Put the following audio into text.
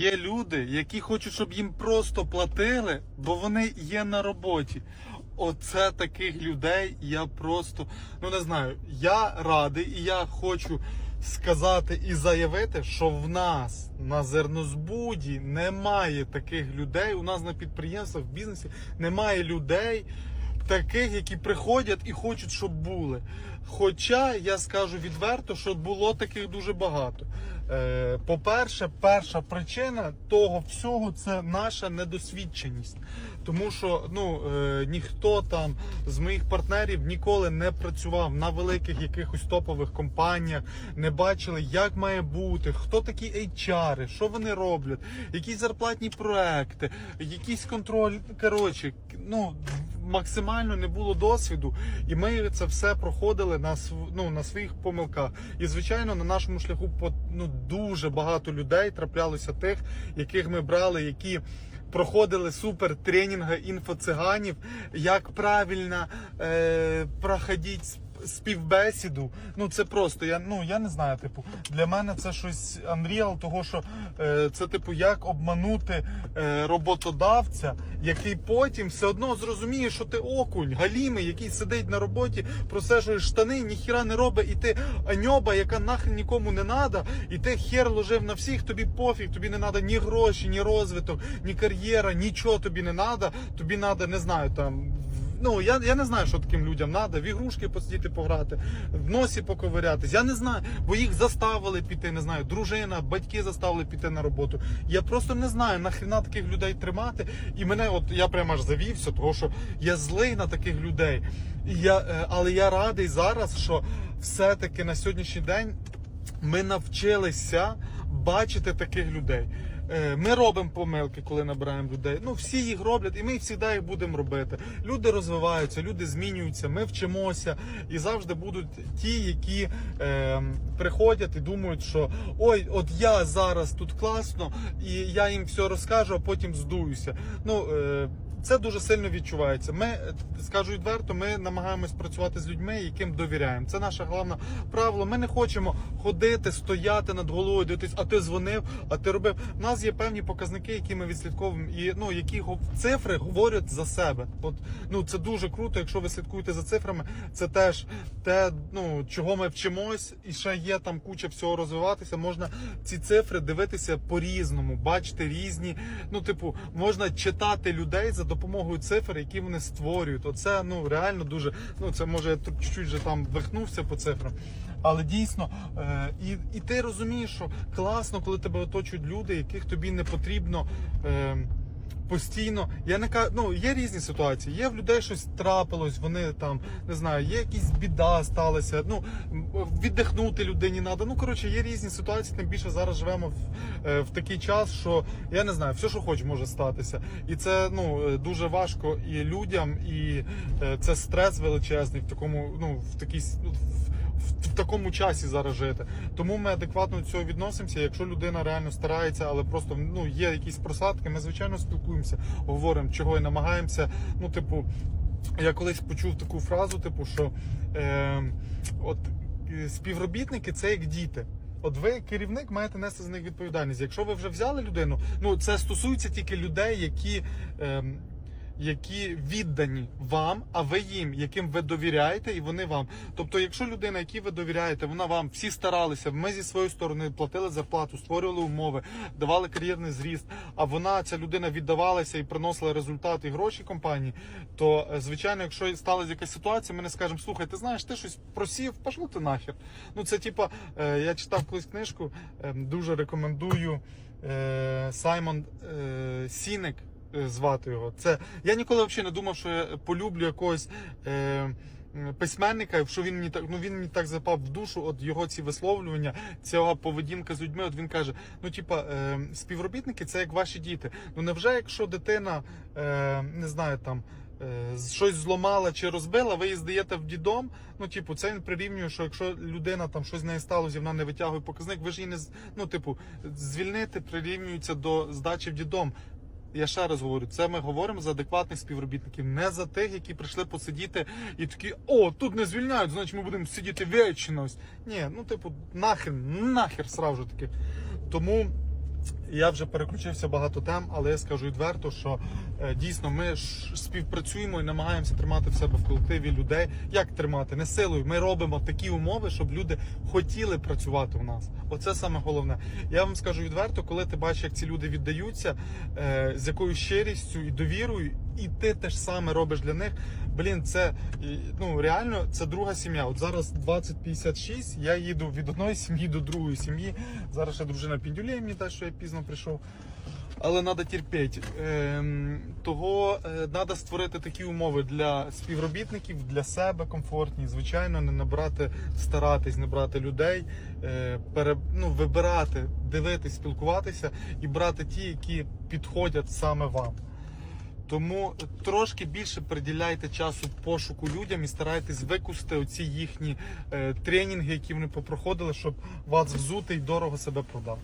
Є люди, які хочуть, щоб їм просто платили, бо вони є на роботі. Оце таких людей я просто ну не знаю. Я радий і я хочу сказати і заявити, що в нас на зернозбуді немає таких людей. У нас на підприємствах, в бізнесі немає людей. Таких, які приходять і хочуть, щоб були. Хоча я скажу відверто, що було таких дуже багато. Е, По-перше, перша причина того всього це наша недосвідченість. Тому що ну, е, ніхто там з моїх партнерів ніколи не працював на великих якихось топових компаніях, не бачили, як має бути, хто такі HR, що вони роблять, які зарплатні проекти, якийсь контроль. Коротше, ну максимально не було досвіду, і ми це все проходили на ну, на своїх помилках. І звичайно, на нашому шляху ну, дуже багато людей траплялося тих, яких ми брали, які. Проходили супер тренінги інфоциганів, як правильно е, проходити співбесіду. Ну це просто я ну я не знаю. Типу, для мене це щось unreal, того що е, це типу як обманути е, роботодавця, який потім все одно зрозуміє, що ти окунь, галімий, який сидить на роботі, просежує штани, ніхіра не робить, і ти аньоба, яка нахрен нікому не надо, і ти хер ложив на всіх, тобі пофіг, тобі не треба ні гроші, ні розвиток, ні кар'єра, нічого тобі не треба. Тобі треба, не знаю, там. Ну, я, я не знаю, що таким людям треба. В ігрушки посидіти пограти, в носі поковирятись. Я не знаю, бо їх заставили піти, не знаю, дружина, батьки заставили піти на роботу. Я просто не знаю, нахрена таких людей тримати. І мене, от я прямо аж завівся, тому що я злий на таких людей. Я, е, але я радий зараз, що все-таки на сьогоднішній день ми навчилися бачити таких людей. Е, Ми робимо помилки, коли набираємо людей. Ну всі їх роблять, і ми завжди їх будемо робити. Люди розвиваються, люди змінюються, ми вчимося, і завжди будуть ті, які е, приходять і думають, що ой, от я зараз тут класно, і я їм все розкажу, а потім здуюся. Ну е, це дуже сильно відчувається. Ми скажу відверто, ми намагаємось працювати з людьми, яким довіряємо. Це наше головне правило. Ми не хочемо ходити, стояти над головою, дивитись, а ти дзвонив, а ти робив. У нас є певні показники, які ми відслідковуємо, і ну які цифри говорять за себе. От ну це дуже круто. Якщо ви слідкуєте за цифрами, це теж те, ну чого ми вчимось, і ще є там куча всього розвиватися. Можна ці цифри дивитися по-різному, бачити різні. Ну, типу, можна читати людей за допомогою цифр, які вони створюють. Оце ну реально дуже. Ну це може я чуть-чуть вже там вихнувся по цифрам. Але дійсно, е, і, і ти розумієш, що класно, коли тебе оточують люди, яких тобі не потрібно. Е, Постійно, я не кажу, ну є різні ситуації. Є в людей щось трапилось, вони там не знаю, є якісь біда сталася. Ну віддихнути людині треба. Ну коротше, є різні ситуації. Тим більше зараз живемо в, е, в такий час, що я не знаю, все, що хоч може статися, і це ну дуже важко і людям, і це стрес величезний в такому, ну в такій ну, в, в, такому часі зараз жити. Тому ми адекватно до цього відносимося. Якщо людина реально старається, але просто ну є якісь просадки, ми звичайно спілкуємося, говоримо, чого і намагаємося. Ну, типу, я колись почув таку фразу, типу, що е, от е, співробітники це як діти. От ви, керівник, маєте нести за них відповідальність. Якщо ви вже взяли людину, ну це стосується тільки людей, які. ем, які віддані вам, а ви їм, яким ви довіряєте, і вони вам. Тобто, якщо людина, якій ви довіряєте, вона вам всі старалися, ми зі своєї сторони платили зарплату, створювали умови, давали кар'єрний зріст, а вона, ця людина віддавалася і приносила результат і гроші компанії, то е, звичайно, якщо сталася якась ситуація, ми не скажемо, слухай, ти знаєш, ти щось просів, пошло ти нахер. Ну це типа, е, я читав колись книжку, е, дуже рекомендую е, Саймон Сінек звати його. Це я ніколи взагалі не думав, що я полюблю якогось. Е, Письменника, що він мені так ну він мені так запав в душу, от його ці висловлювання, ця поведінка з людьми. От він каже: ну, типа, е, співробітники це як ваші діти. Ну невже, якщо дитина е, не знаю там е, щось зламала чи розбила, ви її здаєте в дідом. Ну, типу, це він прирівнює, що якщо людина там щось з нею сталося, вона не витягує показник, ви ж її не ну, типу, звільнити прирівнюється до здачі в дідом. Я ще раз говорю, це ми говоримо за адекватних співробітників, не за тих, які прийшли посидіти і такі, о, тут не звільняють, значить ми будемо сидіти вічність. Ні, ну типу, нахер, нахер сразу таки. Тому Я вже переключився багато тем, але я скажу відверто, що е, дійсно ми співпрацюємо і намагаємося тримати в себе в колективі людей. Як тримати? Не силою. Ми робимо такі умови, щоб люди хотіли працювати у нас. Оце саме головне. Я вам скажу відверто, коли ти бачиш, як ці люди віддаються, е, з якою щирістю і довірою, і ти те ж саме робиш для них. Блін, це ну реально це друга сім'я. От зараз 2056, Я їду від одної сім'ї до другої сім'ї. Зараз ще дружина піндюлє мені те, що я пізно прийшов. Але треба терпіти. Ем, того треба створити такі умови для співробітників, для себе комфортні. Звичайно, не набрати, старатись, не брати людей, е, пере, ну, вибирати, дивитись, спілкуватися і брати ті, які підходять саме вам. Тому трошки більше приділяйте часу пошуку людям і старайтесь викусти оці їхні е, тренінги, які вони попроходили, щоб вас взути і дорого себе продати.